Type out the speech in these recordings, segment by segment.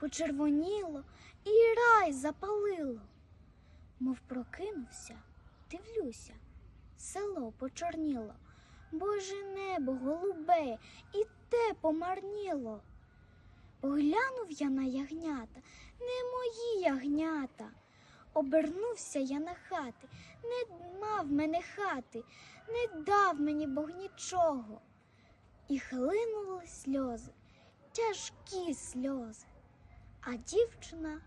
почервоніло і рай запалило. Мов прокинувся, дивлюся, село почорніло, Боже небо голубе, і те помарніло. Поглянув я на ягнята, не мої ягнята. Обернувся я на хати, не мав мене хати, не дав мені Бог нічого. І хлинули сльози, тяжкі сльози. А дівчина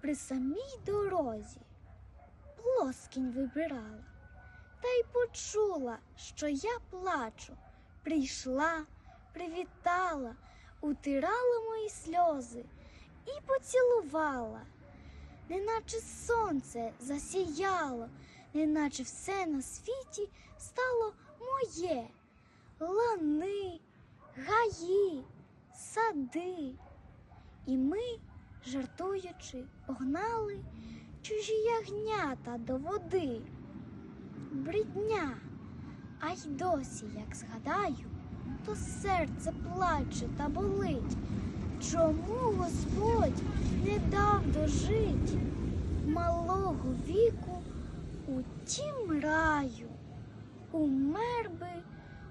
при самій дорозі плоскінь вибирала, та й почула, що я плачу. Прийшла, привітала, утирала мої сльози і поцілувала, неначе сонце засіяло, неначе все на світі стало моє. Лани, гаї, сади. І ми, жартуючи, погнали чужі ягнята до води. Брідня, а й досі, як згадаю, то серце плаче та болить. Чому Господь не дав дожить малого віку у тім раю? Умер би,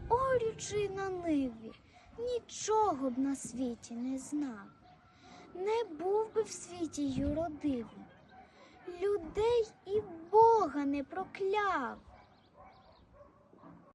орючи на ниві, нічого б на світі не знав, не був би в світі юродивим, людей і Бога не прокляв.